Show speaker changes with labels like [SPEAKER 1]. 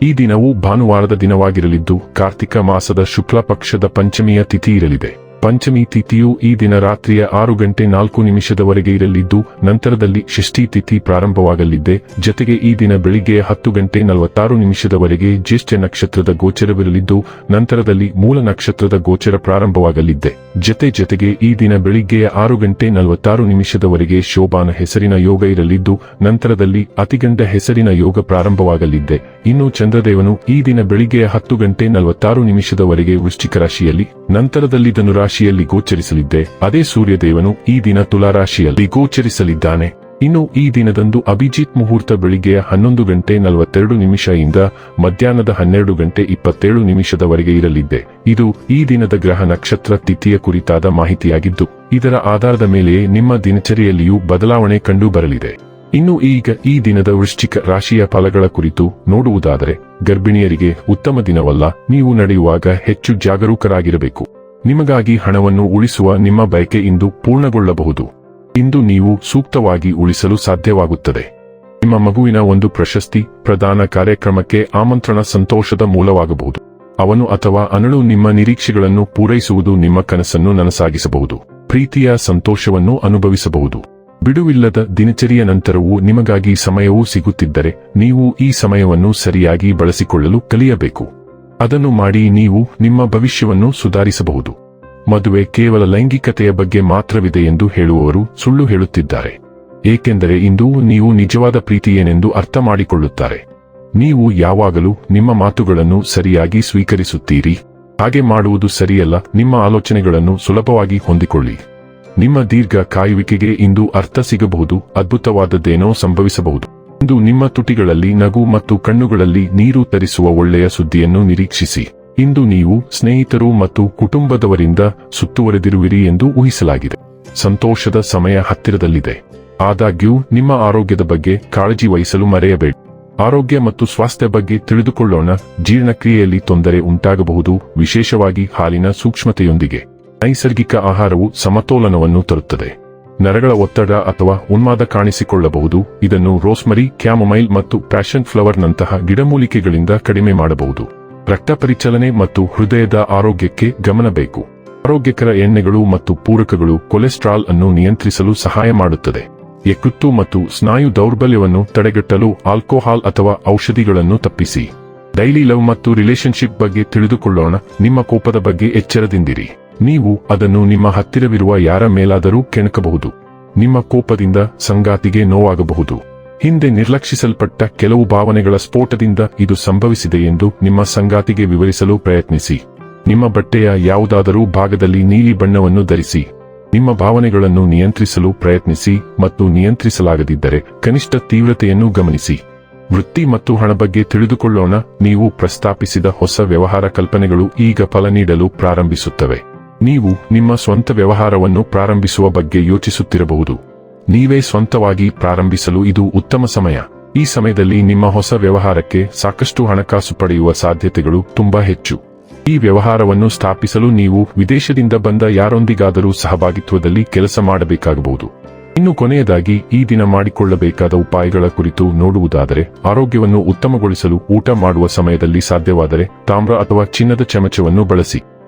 [SPEAKER 1] ಈ ದಿನವು ಭಾನುವಾರದ ದಿನವಾಗಿರಲಿದ್ದು, ಕಾರ್ತಿಕ ಮಾಸದ ಶುಕ್ಲ ಪಕ್ಷದ ಪಂಚಮಿಯ ತಿಥಿ ಇರಲಿದೆ. ಪಂಚಮಿ ತಿಥಿಯು ಈ ದಿನ ರಾತ್ರಿಯ ಆರು ಗಂಟೆ ನಾಲ್ಕು ನಿಮಿಷದವರೆಗೆ ಇರಲಿದ್ದು, ನಂತರದಲ್ಲಿ ಷಷ್ಠಿ ತಿಥಿ ಪ್ರಾರಂಭವಾಗಲಿದೆ. ಜತೆಗೆ ಈ ದಿನ ಬೆಳಿಗ್ಗೆ ಹತ್ತು ಗಂಟೆ ನಲವತ್ತಾರು ನಿಮಿಷದವರೆಗೆ ಜ್ಯೇಷ್ಠ ನಕ್ಷತ್ರದ ಗೋಚರವಿರಲಿದ್ದು, ನಂತರದಲ್ಲಿ ಮೂಲ ನಕ್ಷತ್ರದ ಗೋಚರ ಪ್ರಾರಂಭವಾಗಲಿದ್ದೆ ಜತೆ ಜತೆಗೆ ಈ ದಿನ ಬೆಳಿಗ್ಗೆಯ ಆರು ಗಂಟೆ ನಲವತ್ತಾರು ನಿಮಿಷದವರೆಗೆ ಶೋಭಾನ ಹೆಸರಿನ ಯೋಗ ಇರಲಿದ್ದು, ನಂತರದಲ್ಲಿ ಅತಿಗಂಡ ಹೆಸರಿನ ಯೋಗ ಪ್ರಾರಂಭವಾಗಲಿದ್ದೆ ಇನ್ನು ಚಂದ್ರದೇವನು ಈ ದಿನ ಬೆಳಿಗ್ಗೆ ಹತ್ತು ಗಂಟೆ ನಲವತ್ತಾರು ನಿಮಿಷದವರೆಗೆ ವೃಶ್ಚಿಕ ರಾಶಿಯಲ್ಲಿ, ನಂತರದಲ್ಲಿ ಧನುರಾಶಿಯಲ್ಲಿ ಗೋಚರಿಸಲಿದ್ದೆ. ಅದೇ ಸೂರ್ಯದೇವನು ಈ ದಿನ ತುಲಾರಾಶಿಯಲ್ಲಿ ಗೋಚರಿಸಲಿದ್ದಾನೆ. ಇನ್ನು ಈ ದಿನದಂದು ಅಭಿಜಿತ್ ಮುಹೂರ್ತ ಬೆಳಿಗ್ಗೆಯ ಹನ್ನೊಂದು ಗಂಟೆ ನಲವತ್ತೆರಡು ನಿಮಿಷದಿಂದ ಮಧ್ಯಾಹ್ನದ ಹನ್ನೆರಡು ಗಂಟೆ ಇಪ್ಪತ್ತೇಳು ನಿಮಿಷದವರೆಗೆ ಇರಲಿದ್ದೆ. ಇದು ಈ ದಿನದ ಗ್ರಹ ನಕ್ಷತ್ರ ತಿಥಿಯ ಕುರಿತಾದ ಮಾಹಿತಿಯಾಗಿದ್ದು, ಇದರ ಆಧಾರದ ಮೇಲೆಯೇ ನಿಮ್ಮ ದಿನಚರಿಯಲ್ಲಿಯೂ ಬದಲಾವಣೆ ಕಂಡು ಬರಲಿದೆ ಇನ್ನು ಈಗ ಈ ದಿನದ ವೃಶ್ಚಿಕ ರಾಶಿಯ ಫಲಗಳ ಕುರಿತು ನೋಡುವುದಾದರೆ, ಗರ್ಭಿಣಿಯರಿಗೆ ಉತ್ತಮ ದಿನವಲ್ಲ, ನೀವು ನಡೆಯುವಾಗ ಹೆಚ್ಚು ಜಾಗರೂಕರಾಗಿರಬೇಕು. ನಿಮಗಾಗಿ ಹಣವನ್ನು ಉಳಿಸುವ ನಿಮ್ಮ ಬಯಕೆ ಇಂದು ಪೂರ್ಣಗೊಳ್ಳಬಹುದು. ಇಂದು ನೀವು ಸೂಕ್ತವಾಗಿ ಉಳಿಸಲು ಸಾಧ್ಯವಾಗುತ್ತದೆ. ನಿಮ್ಮ ಮಗುವಿನ ಒಂದು ಪ್ರಶಸ್ತಿ, ಪ್ರದಾನ ಕಾರ್ಯಕ್ರಮಕ್ಕೆ ಆಮಂತ್ರಣ ಸಂತೋಷದ ಮೂಲವಾಗಬಹುದು. ಅವನು ಅಥವಾ ಅನಳು ನಿಮ್ಮ ನಿರೀಕ್ಷೆಗಳನ್ನು ಪೂರೈಸುವುದು ನಿಮ್ಮ ಕನಸನ್ನು ನನಸಾಗಿಸಬಹುದು. ಪ್ರೀತಿಯ ಸಂತೋಷವನ್ನು ಅನುಭವಿಸಬಹುದು. ಬಿಡುವಿಲ್ಲದ ದಿನಚರಿಯ ನಂತರವೂ ನಿಮಗಾಗಿ ಸಮಯವೂ ಸಿಗುತ್ತಿದ್ದರೆ ನೀವು ಈ ಸಮಯವನ್ನು ಸರಿಯಾಗಿ ಬಳಸಿಕೊಳ್ಳಲು ಕಲಿಯಬೇಕು. ಅದನ್ನು ಮಾಡಿ ನೀವು ನಿಮ್ಮ ಭವಿಷ್ಯವನ್ನು ಸುಧಾರಿಸಬಹುದು. ಮದುವೆ ಕೇವಲ ಲೈಂಗಿಕತೆಯ ಬಗ್ಗೆ ಮಾತ್ರವಿದೆ ಎಂದು ಹೇಳುವವರು ಸುಳ್ಳು ಹೇಳುತ್ತಿದ್ದಾರೆ. ಏಕೆಂದರೆ ಇಂದು ನೀವು ನಿಜವಾದ ಪ್ರೀತಿ ಏನೆಂದು ಅರ್ಥ ಮಾಡಿಕೊಳ್ಳುತ್ತಾರೆ. ನೀವು ಯಾವಾಗಲೂ ನಿಮ್ಮ ಮಾತುಗಳನ್ನು ಸರಿಯಾಗಿ ಸ್ವೀಕರಿಸುತ್ತೀರಿ. ಹಾಗೆ ಮಾಡುವುದು ಸರಿಯಲ್ಲ, ನಿಮ್ಮ ಆಲೋಚನೆಗಳನ್ನು ಸುಲಭವಾಗಿ ಹೊಂದಿಕೊಳ್ಳಿ. ನಿಮ್ಮ ದೀರ್ಘ ಕಾಯುವಿಕೆಗೆ ಇಂದು ಅರ್ಥ ಸಿಗಬಹುದು, ಅದ್ಭುತವಾದದ್ದೇನೋ ಸಂಭವಿಸಬಹುದು. ಇಂದು ನಿಮ್ಮ ತುಟಿಗಳಲ್ಲಿ ನಗು ಮತ್ತು ಕಣ್ಣುಗಳಲ್ಲಿ ನೀರು ತರಿಸುವ ಒಳ್ಳೆಯ ಸುದ್ದಿಯನ್ನು ನಿರೀಕ್ಷಿಸಿ. ಇಂದು ನೀವು ಸ್ನೇಹಿತರು ಮತ್ತು ಕುಟುಂಬದವರಿಂದ ಸುತ್ತುವರೆದಿರುವಿರಿ ಎಂದು ಊಹಿಸಲಾಗಿದೆ. ಸಂತೋಷದ ಸಮಯ ಹತ್ತಿರದಲ್ಲಿದೆ. ಆದಾಗ್ಯೂ, ನಿಮ್ಮ ಆರೋಗ್ಯದ ಬಗ್ಗೆ ಕಾಳಜಿ ವಹಿಸಲು ಮರೆಯಬೇಡಿ. ಆರೋಗ್ಯ ಮತ್ತು ಸ್ವಾಸ್ಥ್ಯ ಬಗ್ಗೆ ತಿಳಿದುಕೊಳ್ಳೋಣ. ಜೀರ್ಣಕ್ರಿಯೆಯಲ್ಲಿ ತೊಂದರೆ ಉಂಟಾಗಬಹುದು, ವಿಶೇಷವಾಗಿ ಹಾಲಿನ ಸೂಕ್ಷ್ಮತೆಯೊಂದಿಗೆ. ನೈಸರ್ಗಿಕ ಆಹಾರವು ಸಮತೋಲನವನ್ನು ತರುತ್ತದೆ. ನರಗಳ ಒತ್ತಡ ಅಥವಾ ಉನ್ಮಾದ ಕಾಣಿಸಿಕೊಳ್ಳಬಹುದು. ಇದನ್ನು ರೋಸ್ಮರಿ, ಕ್ಯಾಮೊಮೈಲ್ ಮತ್ತು ಪ್ಯಾಷನ್ ಫ್ಲವರ್ನಂತಹ ಗಿಡಮೂಲಿಕೆಗಳಿಂದ ಕಡಿಮೆ ಮಾಡಬಹುದು. ರಕ್ತ ಪರಿಚಲನೆ ಮತ್ತು ಹೃದಯದ ಆರೋಗ್ಯಕ್ಕೆ ಗಮನ ಬೇಕು ಆರೋಗ್ಯಕರ ಎಣ್ಣೆಗಳು ಮತ್ತು ಪೂರಕಗಳು ಕೊಲೆಸ್ಟ್ರಾಲ್ ಅನ್ನು ನಿಯಂತ್ರಿಸಲು ಸಹಾಯ ಮಾಡುತ್ತದೆ. ಯಕೃತ್ತು ಮತ್ತು ಸ್ನಾಯು ದೌರ್ಬಲ್ಯವನ್ನು ತಡೆಗಟ್ಟಲು ಆಲ್ಕೋಹಾಲ್ ಅಥವಾ ಔಷಧಿಗಳನ್ನು ತಪ್ಪಿಸಿ. ಡೈಲಿ ಲವ್ ಮತ್ತು ರಿಲೇಶನ್ಶಿಪ್ ಬಗ್ಗೆ ತಿಳಿದುಕೊಳ್ಳೋಣ. ನಿಮ್ಮ ಕೋಪದ ಬಗ್ಗೆ ಎಚ್ಚರದಿಂದಿರಿ. ನೀವು ಅದನ್ನು ನಿಮ್ಮ ಹತ್ತಿರವಿರುವ ಯಾರ ಮೇಲಾದರೂ ಕೆಣಕಬಹುದು. ನಿಮ್ಮ ಕೋಪದಿಂದ ಸಂಗಾತಿಗೆ ನೋವಾಗಬಹುದು. ಹಿಂದೆ ನಿರ್ಲಕ್ಷಿಸಲ್ಪಟ್ಟ ಕೆಲವು ಭಾವನೆಗಳ ಸ್ಫೋಟದಿಂದ ಇದು ಸಂಭವಿಸಿದೆ ಎಂದು ನಿಮ್ಮ ಸಂಗಾತಿಗೆ ವಿವರಿಸಲು ಪ್ರಯತ್ನಿಸಿ. ನಿಮ್ಮ ಬಟ್ಟೆಯ ಯಾವುದಾದರೂ ಭಾಗದಲ್ಲಿ ನೀಲಿ ಬಣ್ಣವನ್ನು ಧರಿಸಿ. ನಿಮ್ಮ ಭಾವನೆಗಳನ್ನು ನಿಯಂತ್ರಿಸಲು ಪ್ರಯತ್ನಿಸಿ ಮತ್ತು ನಿಯಂತ್ರಿಸಲಾಗದಿದ್ದರೆ ಕನಿಷ್ಠ ತೀವ್ರತೆಯನ್ನು ಗಮನಿಸಿ. ವೃತ್ತಿ ಮತ್ತು ಹಣ ಬಗ್ಗೆ ತಿಳಿದುಕೊಳ್ಳೋಣ, ನೀವು ಪ್ರಸ್ತಾಪಿಸಿದ ಹೊಸ ವ್ಯವಹಾರ ಕಲ್ಪನೆಗಳು ಈಗ ಫಲ ನೀಡಲು ಪ್ರಾರಂಭಿಸುತ್ತವೆ. ನೀವು ನಿಮ್ಮ ಸ್ವಂತ ವ್ಯವಹಾರವನ್ನು ಪ್ರಾರಂಭಿಸುವ ಬಗ್ಗೆ ಯೋಚಿಸುತ್ತಿರಬಹುದು. ನೀವೇ ಸ್ವಂತವಾಗಿ ಪ್ರಾರಂಭಿಸಲು ಇದು ಉತ್ತಮ ಸಮಯ. ಈ ಸಮಯದಲ್ಲಿ ನಿಮ್ಮ ಹೊಸ ವ್ಯವಹಾರಕ್ಕೆ ಸಾಕಷ್ಟು ಹಣಕಾಸು ಪಡೆಯುವ ಸಾಧ್ಯತೆಗಳು ತುಂಬಾ ಹೆಚ್ಚು. ಈ ವ್ಯವಹಾರವನ್ನು ಸ್ಥಾಪಿಸಲು ನೀವು ವಿದೇಶದಿಂದ ಬಂದ ಯಾರೊಂದಿಗಾದರೂ ಸಹಭಾಗಿತ್ವದಲ್ಲಿ ಕೆಲಸ ಮಾಡಬೇಕಾಗಬಹುದು. ಇನ್ನು ಕೊನೆಯದಾಗಿ, ಈ ದಿನ ಮಾಡಿಕೊಳ್ಳಬೇಕಾದ ಉಪಾಯಗಳ ಕುರಿತು ನೋಡುವುದಾದರೆ, ಆರೋಗ್ಯವನ್ನು ಉತ್ತಮಗೊಳಿಸಲು ಊಟ ಮಾಡುವ ಸಮಯದಲ್ಲಿ ಸಾಧ್ಯವಾದರೆ ತಾಮ್ರ ಅಥವಾ ಚಿನ್ನದ ಚಮಚವನ್ನು ಬಳಸಿ.